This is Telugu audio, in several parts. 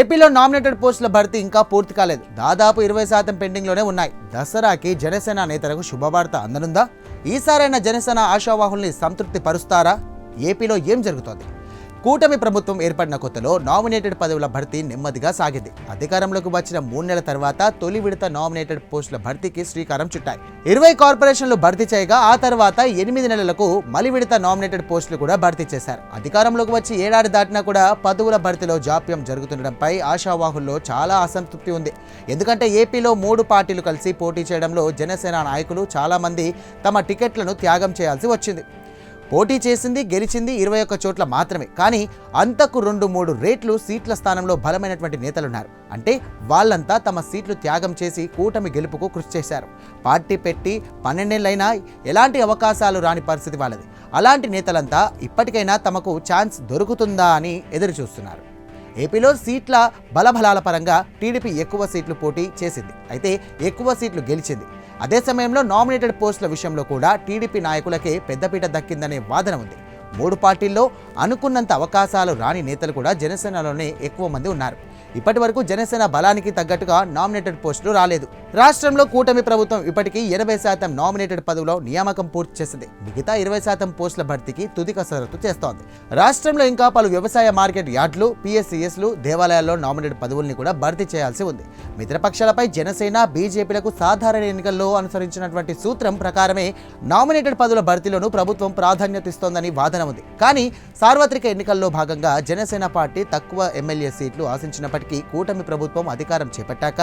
ఏపీలో నామినేటెడ్ పోస్టుల భర్తీ ఇంకా పూర్తి కాలేదు. దాదాపు ఇరవై శాతం పెండింగ్లోనే ఉన్నాయి. దసరాకి జనసేన నేతలకు శుభవార్త అందనుందా? ఈసారైనా జనసేన ఆశావాహుల్ని సంతృప్తి పరుస్తారా ఏపీలో ఏం జరుగుతోంది? కూటమి ప్రభుత్వం ఏర్పడిన కొత్తలో నామినేటెడ్ పదవుల భర్తీ నెమ్మదిగా సాగింది. అధికారంలోకి వచ్చిన మూడు నెలల తర్వాత తొలి విడత నామినేటెడ్ పోస్టుల భర్తీకి శ్రీకారం చుట్టాయి. ఇరవై కార్పొరేషన్లు భర్తీ చేయగా ఆ తర్వాత ఎనిమిది నెలలకు మలి విడత నామినేటెడ్ పోస్టులు కూడా భర్తీ చేశారు. అధికారంలోకి వచ్చి ఏడాది దాటినా కూడా పదవుల భర్తీలో జాప్యం జరుగుతుండడంపై ఆశావాహుల్లో చాలా అసంతృప్తి ఉంది. ఎందుకంటే ఏపీలో మూడు పార్టీలు కలిసి పోటీ చేయడంలో జనసేన నాయకులు చాలామంది తమ టికెట్లను త్యాగం చేయాల్సి వచ్చింది. పోటీ చేసింది గెలిచింది ఇరవై ఒక్క చోట్ల మాత్రమే. కానీ అంతకు రెండు మూడు రేట్లు సీట్ల స్థానంలో బలమైనటువంటి నేతలున్నారు. అంటే వాళ్ళంతా తమ సీట్లు త్యాగం చేసి కూటమి గెలుపుకు కృషి చేశారు. పార్టీ పెట్టి పన్నెండేళ్ళైనా ఎలాంటి అవకాశాలు రాని పరిస్థితి వాళ్ళది. అలాంటి నేతలంతా ఇప్పటికైనా తమకు ఛాన్స్ దొరుకుతుందా అని ఎదురు చూస్తున్నారు ఏపీలో సీట్ల బలబలాల పరంగా టీడీపీ ఎక్కువ సీట్లు పోటీ చేసింది. అయితే ఎక్కువ సీట్లు గెలిచింది. అదే సమయంలో నామినేటెడ్ పోస్టుల విషయంలో కూడా టీడీపీ నాయకులకే పెద్దపీట దక్కిందనే వాదన ఉంది. మూడు పార్టీల్లో అనుకున్నంత అవకాశాలు రాని నేతలు కూడా జనసేనలోనే ఎక్కువ మంది ఉన్నారు. ఇప్పటి వరకు జనసేన బలానికి తగ్గట్టుగా నామినేటెడ్ పోస్టులు రాలేదు. రాష్ట్రంలో కూటమి ప్రభుత్వం ఇప్పటికీ ఎనభై శాతం నామినేటెడ్ పదవిలో నియామకం పూర్తి చేసింది. మిగతా ఇరవై శాతం పోస్టుల భర్తీకి తుది కసరత్తు చేస్తోంది. రాష్ట్రంలో ఇంకా పలు వ్యవసాయ మార్కెట్ యార్డ్లు పిఎస్సిఎస్లు దేవాలయాల్లో నామినేటెడ్ పదవుల్ని కూడా భర్తీ చేయాల్సి ఉంది. మిత్రపక్షాలపై జనసేన బీజేపీలకు సాధారణ ఎన్నికల్లో అనుసరించినటువంటి సూత్రం ప్రకారమే నామినేటెడ్ పదవుల భర్తీలోనూ ప్రభుత్వం ప్రాధాన్యత ఇస్తోందని వాదన ఉంది. కానీ సార్వత్రిక ఎన్నికల్లో భాగంగా జనసేన పార్టీ తక్కువ ఎమ్మెల్యే సీట్లు ఆశించినప్పటికీ కూటమి ప్రభుత్వం అధికారం చేపట్టాక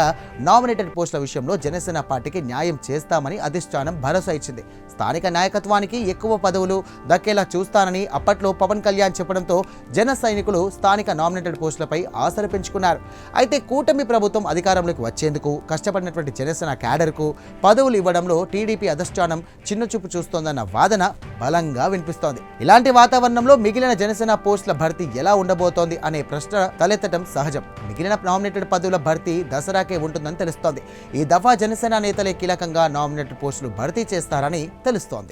నామినేటెడ్ పోస్టుల విషయంలో జనసేన పార్టీకి న్యాయం చేస్తామని అధిష్టానం భరోసా ఇచ్చింది. స్థానిక నాయకత్వానికి ఎక్కువ పదవులు దక్కేలా చూస్తానని అప్పట్లో పవన్ కళ్యాణ్ చెప్పడంతో జన సైనికులు స్థానిక నామినేటెడ్ పోస్టులపై ఆశలు పెంచుకున్నారు. అయితే కూటమి ప్రభుత్వం అధికారంలోకి వచ్చేందుకు కష్టపడినటువంటి జనసేన క్యాడర్కు పదవులు ఇవ్వడంలో టీడీపీ అధిష్టానం చిన్నచూపు చూస్తోందన్న వాదన బలంగా వినిపిస్తోంది. ఇలాంటి ఇలాంటి వాతావరణంలో మిగిలిన జనసేన పోస్టుల భర్తీ ఎలా ఉండబోతోంది అనే ప్రశ్న తలెత్తడం సహజం. మిగిలిన నామినేటెడ్ పదవుల భర్తీ దసరాకే ఉంటుందని తెలుస్తోంది. ఈ దఫా జనసేన నేతలే కీలకంగా నామినేటెడ్ పోస్టులు భర్తీ చేస్తారని తెలుస్తోంది.